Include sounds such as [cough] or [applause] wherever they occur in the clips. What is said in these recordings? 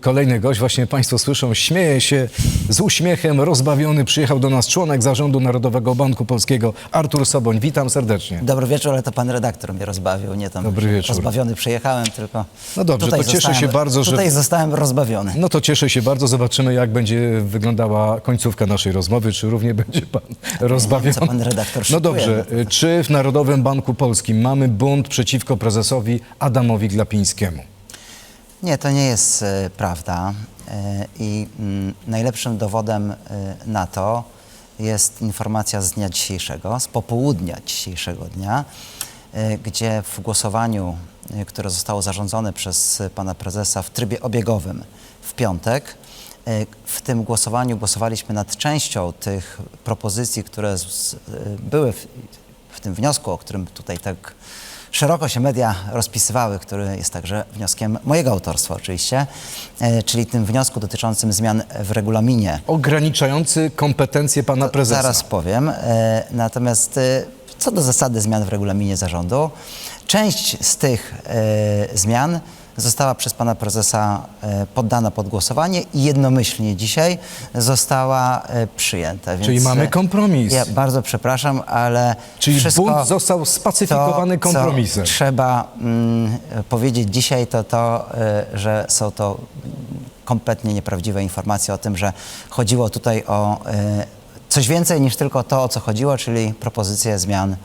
kolejny gość, właśnie Państwo słyszą, śmieje się z uśmiechem, rozbawiony. Przyjechał do nas członek Zarządu Narodowego Banku Polskiego, Artur Soboń. Witam serdecznie. Dobry wieczór, ale to pan redaktor mnie rozbawił, nie tam Dobry wieczór. rozbawiony przyjechałem, tylko No dobrze, tutaj to cieszę zostałem, się bardzo, że- Tutaj zostałem rozbawiony. No to cieszę się bardzo. Zobaczymy, jak będzie wyglądała końcówka naszej rozmowy. Czy równie będzie Pan rozbawiony? co pan redaktor No szykuje, dobrze. no Czy w Narodowym Banku Polskim mamy bunt przeciwko prezesowi Adamowi Glapińskiemu? Nie, to nie jest e, prawda. E, i mm, najlepszym dowodem e, na to jest informacja z dnia dzisiejszego, z popołudnia dzisiejszego dnia, gdzie w głosowaniu, które zostało zarządzone przez pana prezesa w trybie obiegowym w piątek, w tym głosowaniu głosowaliśmy nad częścią tych propozycji, które były w, w tym wniosku, o którym tutaj tak szeroko się media rozpisywały, który jest także wnioskiem mojego autorstwa oczywiście, e, czyli tym wniosku dotyczącym zmian w regulaminie. Ograniczający kompetencje Pana prezesa. Zaraz powiem. E, Natomiast e, co do zasady zmian w regulaminie zarządu, część z tych zmian została przez pana prezesa e, poddana pod głosowanie i jednomyślnie dzisiaj została e, przyjęta. Czyli Więc, mamy e, kompromis. Ja bardzo przepraszam, ale Czyli bunt został spacyfikowany to, kompromisem. Co trzeba mm, powiedzieć dzisiaj to to, y, że są to kompletnie nieprawdziwe informacje o tym, że chodziło tutaj o y, coś więcej niż tylko to, o co chodziło, czyli propozycje zmian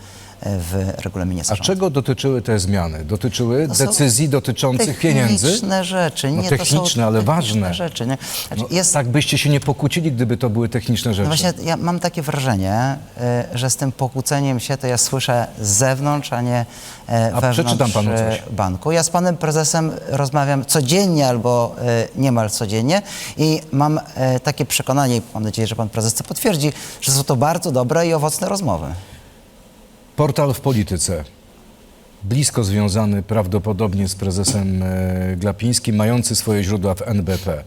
w regulaminie A zarządu. czego dotyczyły te zmiany? Dotyczyły To są decyzji dotyczących pieniędzy? Techniczne rzeczy. No Nie, to techniczne, są ale techniczne ważne. rzeczy. Nie? Znaczy, No, jest, Tak byście się nie pokłócili, gdyby to były techniczne rzeczy. No właśnie, ja mam takie wrażenie, y, że z tym pokłóceniem się to ja słyszę z zewnątrz, a nie y, wewnątrz przeczytam panu y, coś. banku. Ja z panem prezesem rozmawiam codziennie albo y, niemal codziennie i mam y, takie przekonanie, i mam nadzieję, że pan prezes to potwierdzi, że są to bardzo dobre i owocne rozmowy. Portal w polityce, blisko związany prawdopodobnie z prezesem e, Glapińskim, mający swoje źródła w NBP,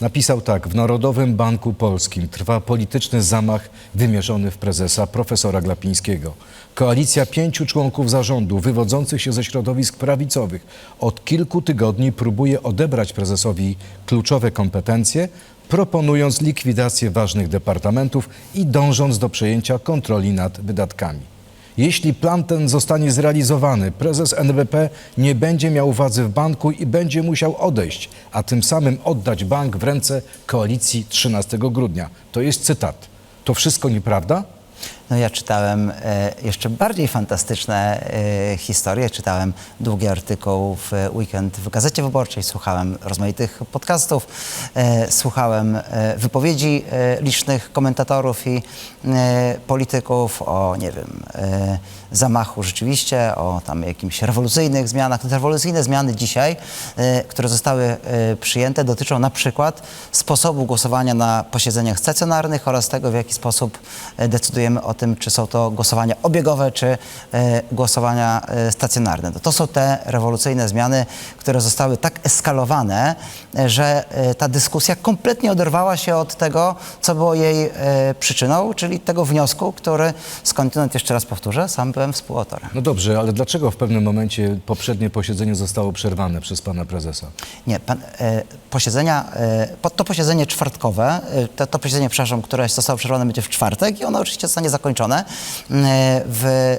napisał tak: W Narodowym Banku Polskim trwa polityczny zamach wymierzony w prezesa profesora Glapińskiego. Koalicja pięciu członków zarządu wywodzących się ze środowisk prawicowych od kilku tygodni próbuje odebrać prezesowi kluczowe kompetencje, proponując likwidację ważnych departamentów i dążąc do przejęcia kontroli nad wydatkami. Jeśli plan ten zostanie zrealizowany, prezes NBP nie będzie miał władzy w banku i będzie musiał odejść, a tym samym oddać bank w ręce koalicji 13 grudnia. To jest cytat. To wszystko nieprawda? No ja czytałem e, jeszcze bardziej fantastyczne e, historie, czytałem długi artykuł w weekend w Gazecie Wyborczej, słuchałem rozmaitych podcastów, e, słuchałem wypowiedzi licznych komentatorów i polityków o, nie wiem, zamachu rzeczywiście, o tam jakimś rewolucyjnych zmianach. Te rewolucyjne zmiany dzisiaj, które zostały przyjęte, dotyczą na przykład sposobu głosowania na posiedzeniach stacjonarnych oraz tego, w jaki sposób e, decydujemy o tym, czy są to głosowania obiegowe, czy e, głosowania e, stacjonarne. To, są te rewolucyjne zmiany, które zostały tak eskalowane, że e, ta dyskusja kompletnie oderwała się od tego, co było jej e, przyczyną, czyli tego wniosku, który skądinąd, jeszcze raz powtórzę, sam byłem współautorem. No dobrze, ale dlaczego w pewnym momencie poprzednie posiedzenie zostało przerwane przez pana prezesa? Nie, pan, e, posiedzenia, po- to posiedzenie czwartkowe, to, to posiedzenie, przepraszam, które zostało przerwane będzie w czwartek i ono oczywiście zostanie zakończone w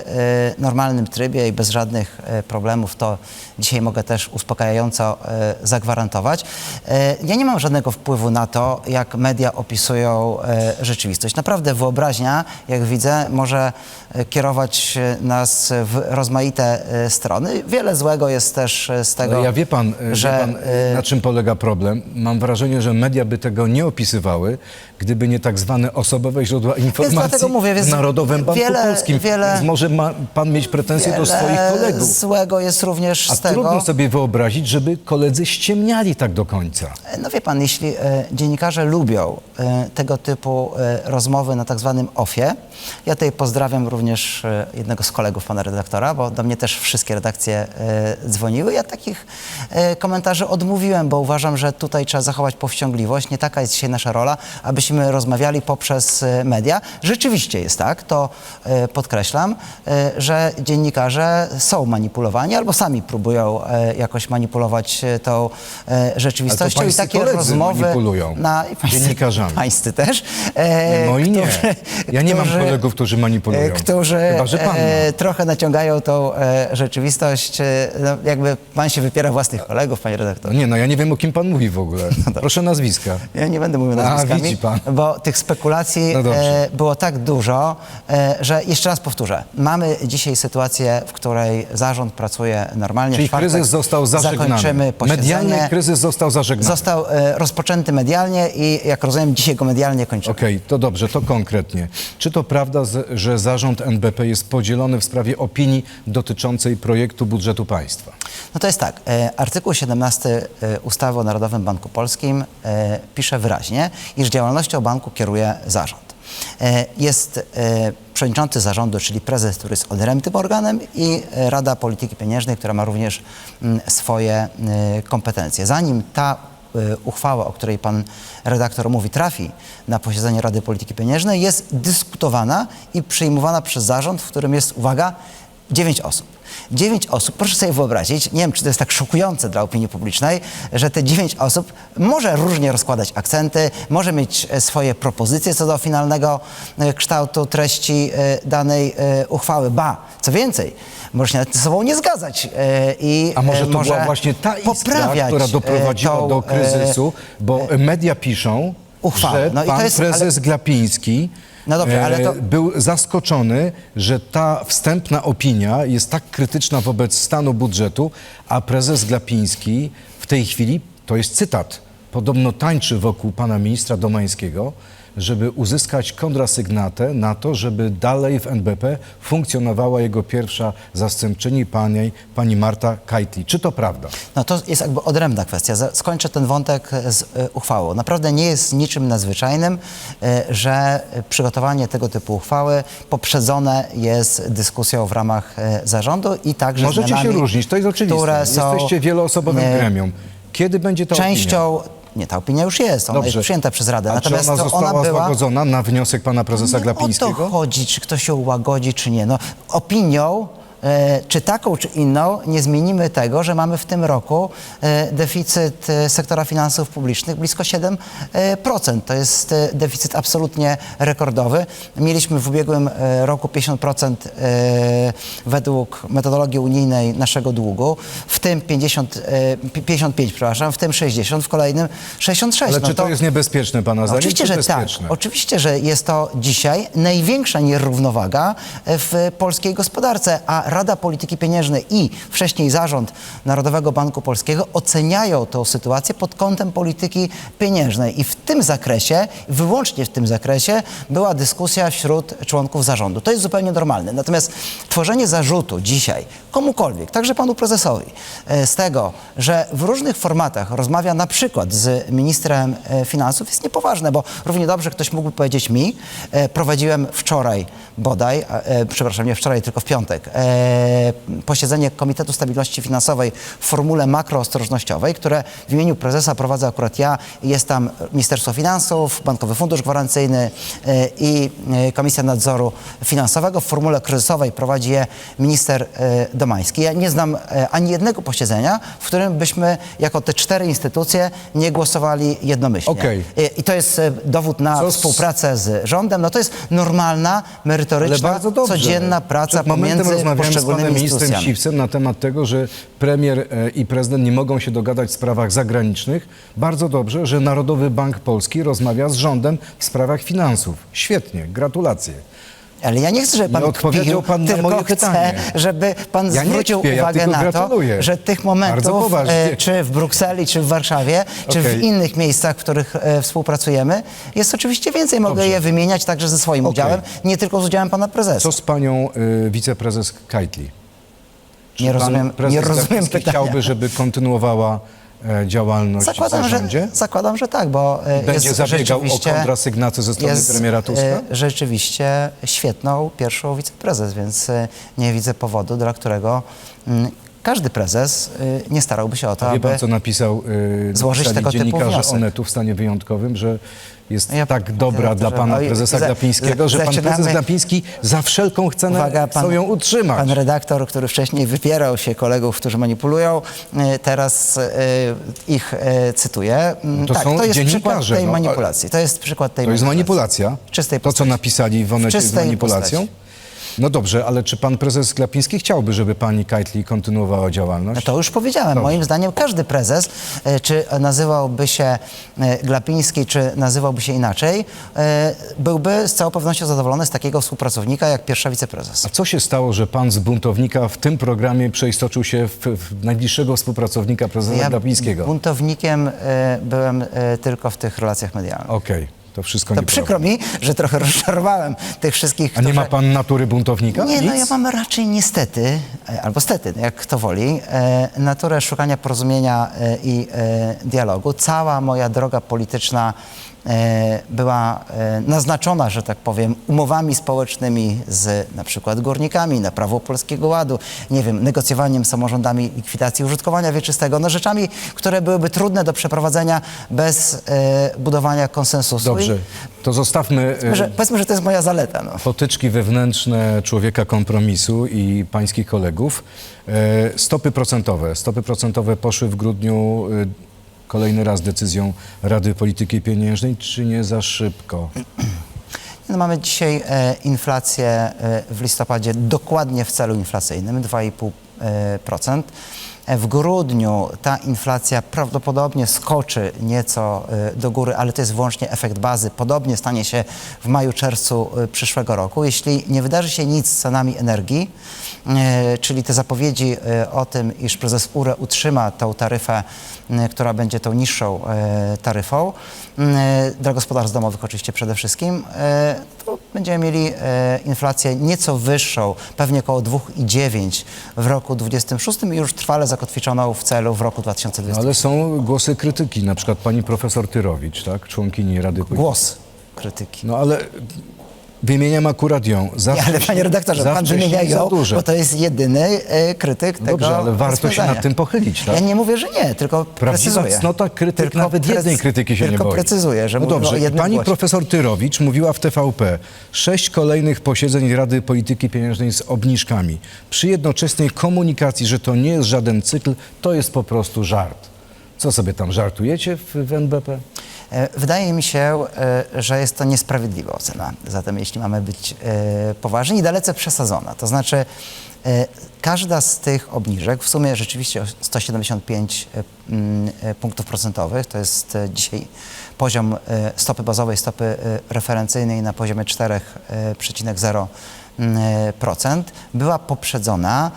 normalnym trybie i bez żadnych problemów. To dzisiaj mogę też uspokajająco zagwarantować. E, ja nie mam żadnego wpływu na to, jak media opisują e, rzeczywistość. Naprawdę wyobraźnia, jak widzę, może e, kierować nas w rozmaite strony. Wiele złego jest też z tego, ja wie pan, że wie pan na czym polega problem? Mam wrażenie, że media by tego nie opisywały, gdyby nie tak zwane osobowe źródła informacji mówię, w Narodowym Banku wiele- Polskim. wiele- Więc może ma pan mieć pretensje do swoich kolegów. złego jest również A z tego. trudno sobie wyobrazić, żeby koledzy ściemniali tak do końca. No wie pan, jeśli e, dziennikarze lubią e, tego typu e, rozmowy na tak zwanym ofie, ja tutaj pozdrawiam również jednego z kolegów pana redaktora, bo do mnie też wszystkie redakcje dzwoniły. Ja takich komentarzy odmówiłem, bo uważam, że tutaj trzeba zachować powściągliwość. Nie taka jest dzisiaj nasza rola, abyśmy rozmawiali poprzez media. Rzeczywiście jest tak, to podkreślam, że dziennikarze są manipulowani albo sami próbują jakoś manipulować tą e, rzeczywistością. I takie rozmowy manipulują na i [laughs] pańscy- dziennikarzami. Pańscy też. e, Moi nie. którzy- Ja nie mam kolegów, którzy manipulują. e, Którzy Chyba, że pan ma. e, trochę naciągają tą e, rzeczywistość. E, no, jakby pan się wypiera własnych kolegów, panie redaktorze. No nie, no ja nie wiem, o kim pan mówi w ogóle. [laughs] Proszę nazwiska. Ja nie będę mówił A, nazwiskami, widzi pan. bo tych spekulacji No e, było tak dużo, że jeszcze raz powtórzę. Mamy dzisiaj sytuację, w której zarząd pracuje normalnie. Czyli kryzys został zażegnany. Zakończymy posiedzenie. Medialny kryzys został zażegnany. Został e, rozpoczęty medialnie i jak rozumiem dzisiaj go medialnie kończymy. Okej, to dobrze, to konkretnie. Czy to prawda, z- że zarząd NBP jest podzielony w sprawie opinii dotyczącej projektu budżetu państwa? No to jest tak, e, artykuł 17 e, ustawy o Narodowym Banku Polskim e, pisze wyraźnie, iż działalnością banku kieruje zarząd. E, Jest e, przewodniczący zarządu, czyli prezes, który jest odrębnym organem i e, Rada Polityki Pieniężnej, która ma również mm, swoje kompetencje. Zanim ta uchwała, o której pan redaktor mówi, trafi na posiedzenie Rady Polityki Pieniężnej, jest dyskutowana i przyjmowana przez zarząd, w którym jest, uwaga, dziewięć osób. Dziewięć osób, proszę sobie wyobrazić, nie wiem, czy to jest tak szokujące dla opinii publicznej, że te dziewięć osób może różnie rozkładać akcenty, może mieć e, swoje propozycje co do finalnego e, kształtu treści e, danej uchwały. Ba, co więcej, może się nawet ze sobą nie zgadzać i A może to była właśnie ta iskra, która doprowadziła tą, do kryzysu, bo media piszą, uchwałę. że No pan jest- prezes Glapiński No dobrze, ale to- e, był zaskoczony, że ta wstępna opinia jest tak krytyczna wobec stanu budżetu, a prezes Glapiński w tej chwili, to jest cytat, podobno tańczy wokół pana ministra Domańskiego, żeby uzyskać kontrasygnatę na to, żeby dalej w NBP funkcjonowała jego pierwsza zastępczyni, pani, pani Marta Kajtli. Czy to prawda? No to jest jakby odrębna kwestia. Skończę ten wątek z e, uchwałą. Naprawdę nie jest niczym nadzwyczajnym, e, że przygotowanie tego typu uchwały poprzedzone jest dyskusją w ramach e, zarządu i także Możecie się zmianami, różnić, to jest oczywiste. które są Jesteście wieloosobowym gremium. Kiedy będzie ta opinia? Nie, ta opinia już jest, ona Dobrze. jest przyjęta przez Radę. A Natomiast czy ona to została ona była... złagodzona na wniosek pana prezesa Nie Glapińskiego? o to chodzi, czy ktoś się ułagodzi, czy nie. No, opinią, czy taką, czy inną, nie zmienimy tego, że mamy w tym roku e, deficyt e, sektora finansów publicznych blisko 7%. E, procent. to jest e, deficyt absolutnie rekordowy. Mieliśmy w ubiegłym e, roku 50% e, według metodologii unijnej naszego długu, w tym 50, e, pi- 55, przepraszam, w tym 60, w kolejnym 66. Ale No czy to, jest niebezpieczne pana zdaniem? oczywiście, czy że tak. Oczywiście, że jest to dzisiaj największa nierównowaga w polskiej gospodarce, a Rada Polityki Pieniężnej i wcześniej zarząd Narodowego Banku Polskiego oceniają tę sytuację pod kątem polityki pieniężnej. I w tym zakresie, wyłącznie w tym zakresie, była dyskusja wśród członków zarządu. To jest zupełnie normalne. Natomiast tworzenie zarzutu dzisiaj komukolwiek, także panu prezesowi, e, z tego, że w różnych formatach rozmawia na przykład z ministrem e, finansów jest niepoważne, bo równie dobrze ktoś mógłby powiedzieć mi, e, prowadziłem wczoraj bodaj, przepraszam, nie wczoraj, tylko w piątek, posiedzenie Komitetu Stabilności Finansowej w formule makroostrożnościowej, które w imieniu prezesa prowadzę akurat ja jest tam Ministerstwo Finansów, Bankowy Fundusz Gwarancyjny e, i e, Komisja Nadzoru Finansowego. W formule kryzysowej prowadzi je minister e, Domański. Ja nie znam e, ani jednego posiedzenia, w którym byśmy jako te cztery instytucje nie głosowali jednomyślnie. Okej. I, I to jest e, dowód na Co współpracę z rządem. No to jest normalna, merytoryczna, codzienna praca Przed pomiędzy z panem ministrem. Siwcem na temat tego, że premier e, i prezydent nie mogą się dogadać w sprawach zagranicznych. Bardzo dobrze, że Narodowy Bank Polski rozmawia z rządem w sprawach finansów. Świetnie, gratulacje. Ale ja nie chcę, żeby pan Nie odpowiedział kpił, pan na tylko moje chcę, pytanie. żeby pan Ja nie zwrócił kpię, ja uwagę tylko na to, gratuluję. że tych Bardzo momentów, poważnie. e, czy w Brukseli, czy w Warszawie, czy w innych miejscach, w których e, współpracujemy, jest oczywiście więcej. Mogę je wymieniać także ze swoim Okej. udziałem, nie tylko z udziałem pana prezesa. Co z panią y, wiceprezes Kajtli? Czy Nie pan rozumiem- prezes nie rozumiem Glapiński pytania. chciałby, żeby kontynuowała e, działalność w Zakładam że, zarządzie? zakładam, że tak, bo e, Będzie jest zabiegał o kontrasygnację ze strony jest premiera Tuska? e, rzeczywiście świetną pierwszą wiceprezes, więc nie widzę powodu, dla którego mm, każdy prezes y, nie starałby się o to, Wie aby... pan, co napisał yy, złożyć tego typu dziennikarze wniosek. Onetu w stanie wyjątkowym, że jest Ja- tak dobra dla pana oj, prezesa za- Glapińskiego, że pan zaczynamy- prezes Glapiński za wszelką cenę Uwaga, chcą ją utrzymać. Pan redaktor, który wcześniej wypierał się kolegów, którzy manipulują, y, teraz y, ich y, cytuje. Mm, No to tak, są to jest przykład dziennikarze, tej no, a- manipulacji. To jest przykład tej To jest manipulacja. Czystej To, co postaci. napisali w Onecie, W jest czystej manipulacją. postaci. No dobrze, ale czy pan prezes Glapiński chciałby, żeby pani Kajtli kontynuowała działalność? No to już powiedziałem. Moim zdaniem każdy prezes, e, czy nazywałby się e, Glapiński, czy nazywałby się inaczej, e, byłby z całą pewnością zadowolony z takiego współpracownika jak pierwsza wiceprezes. A co się stało, że pan z buntownika w tym programie przeistoczył się w, w najbliższego współpracownika prezesa Glapińskiego? Okej, buntownikiem byłem tylko w tych relacjach medialnych. To wszystko To nieprawda. przykro mi, że trochę [laughs] rozczarowałem tych wszystkich, A nie ma którzy- pan natury buntownika? Nie, no Nic? ja mam raczej niestety, e, albo stety, jak kto woli, e, naturę szukania porozumienia e, i e, dialogu. Cała moja droga polityczna była e, naznaczona, że tak powiem, umowami społecznymi z na przykład górnikami na prawo Polskiego Ładu, nie wiem, negocjowaniem z samorządami likwidacji użytkowania wieczystego, no rzeczami, które byłyby trudne do przeprowadzenia bez e, budowania konsensusu. Dobrze, to zostawmy e, że, powiedzmy, że to jest moja zaleta. No. potyczki wewnętrzne człowieka kompromisu i pańskich kolegów. E, Stopy procentowe. Stopy procentowe poszły w grudniu e, kolejny raz decyzją Rady Polityki Pieniężnej, czy nie za szybko? [clears throat] No, mamy dzisiaj e, inflację e, w listopadzie dokładnie w celu inflacyjnym 2,5%. E, W grudniu ta inflacja prawdopodobnie skoczy nieco e, do góry, ale to jest wyłącznie efekt bazy. Podobnie stanie się w maju, czerwcu e, przyszłego roku. Jeśli nie wydarzy się nic z cenami energii, e, czyli te zapowiedzi o tym, iż prezes URE utrzyma tą taryfę, która będzie tą niższą taryfą, dla gospodarstw domowych oczywiście przede wszystkim, będziemy mieli e, inflację nieco wyższą, pewnie około 2,9 w roku 2026 i już trwale zakotwiczoną w celu w roku 2020. Ale są głosy krytyki, na przykład pani profesor Tyrowicz, tak? członkini Rady Polityki. Głos krytyki. No ale wymieniam akurat ją. Za Nie, ale panie redaktorze, pan wymienia i za ją, duże. bo to jest jedyny e, krytyk tego Dobrze, ale warto się rozwiązania. nad tym pochylić, tak? Ja nie mówię, że nie, tylko Prawdziwa precyzuję. cnota krytyk nawet jednej krytyki się nie tylko boi. precyzuję, że no dobrze, o jednym pani głosie. profesor Tyrowicz mówiła w TVP sześć kolejnych posiedzeń Rady Polityki Pieniężnej z obniżkami. Przy jednoczesnej komunikacji, że to nie jest żaden cykl, to jest po prostu żart. Co sobie tam żartujecie w, w NBP? E, Wydaje mi się, e, że jest to niesprawiedliwa ocena. Zatem jeśli mamy być e, poważni, dalece przesadzona. To znaczy każda z tych obniżek, w sumie rzeczywiście o 175 e, mm, punktów procentowych, to jest dzisiaj poziom stopy bazowej, stopy referencyjnej na poziomie 4,0%, mm, była poprzedzona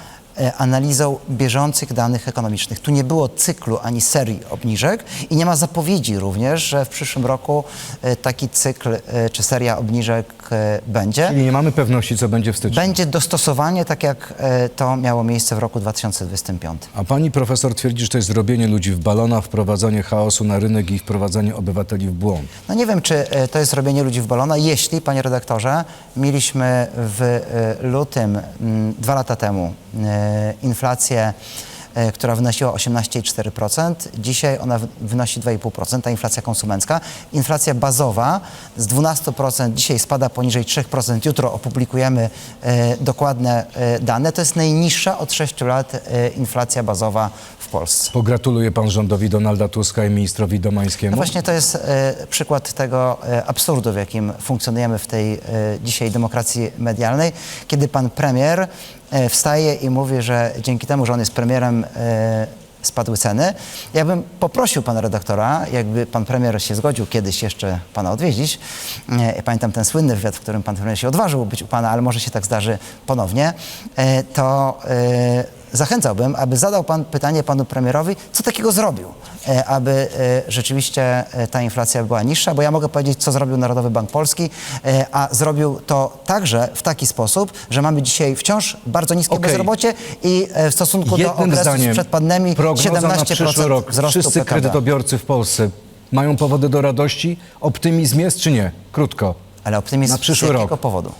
analizą bieżących danych ekonomicznych. Tu nie było cyklu ani serii obniżek i nie ma zapowiedzi również, że w przyszłym roku e, taki cykl e, czy seria obniżek e, będzie. Czyli nie mamy pewności, co będzie w styczniu. Będzie dostosowanie, tak jak e, to miało miejsce w roku 2025. A pani profesor twierdzi, że to jest zrobienie ludzi w balonach, wprowadzanie chaosu na rynek i wprowadzanie obywateli w błąd. No nie wiem, czy e, to jest robienie ludzi w balona. Jeśli, panie redaktorze, mieliśmy w e, lutym, mm, dwa lata temu, e, inflację, e, która wynosiła 18,4%, dzisiaj ona wynosi 2,5%, ta inflacja konsumencka. Inflacja bazowa z 12% dzisiaj spada poniżej 3%, jutro opublikujemy e, dokładne e, dane. To jest najniższa od 6 lat e, inflacja bazowa w Polsce. Pogratuluje pan rządowi Donalda Tuska i ministrowi Domańskiemu. No właśnie to jest e, przykład tego e, absurdu, w jakim funkcjonujemy w tej e, dzisiaj demokracji medialnej, kiedy pan premier e, wstaje i mówi, że dzięki temu, że on jest premierem, e, spadły ceny. Ja bym poprosił pana redaktora, jakby pan premier się zgodził kiedyś jeszcze pana odwiedzić. E, pamiętam ten słynny wywiad, w którym pan premier się odważył być u pana, ale może się tak zdarzy ponownie. E, to e, zachęcałbym, aby zadał pan pytanie panu premierowi, co takiego zrobił, e, aby e, rzeczywiście e, ta inflacja była niższa, bo ja mogę powiedzieć, co zrobił Narodowy Bank Polski, a zrobił to także w taki sposób, że mamy dzisiaj wciąż bardzo niskie Okej. bezrobocie i w stosunku do Jednym okresu zdaniem, sprzed pandemii prognoza na 17% przyszły rok. wzrostu Wszyscy PKB. kredytobiorcy w Polsce mają powody do radości? Optymizm jest czy nie? Krótko. Ale optymizm na przyszły z jakiego rok. powodu?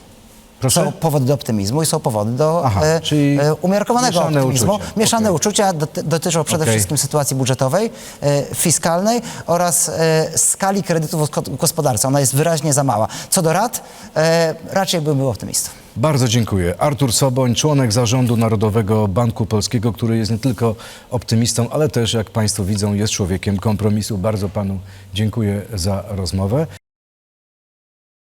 Proszę? Są powody do optymizmu i są powody do Aha, e, czyli e, umiarkowanego mieszane optymizmu. uczucia. Mieszane Okej. uczucia doty- dotyczą przede Okej. wszystkim sytuacji budżetowej, e, fiskalnej oraz e, skali kredytów w gos- gospodarce. Ona jest wyraźnie za mała. Co do rad, e, raczej bym był optymistą. Bardzo dziękuję. Artur Soboń, członek zarządu Narodowego Banku Polskiego, który jest nie tylko optymistą, ale też, jak Państwo widzą, jest człowiekiem kompromisu. Bardzo Panu dziękuję za rozmowę.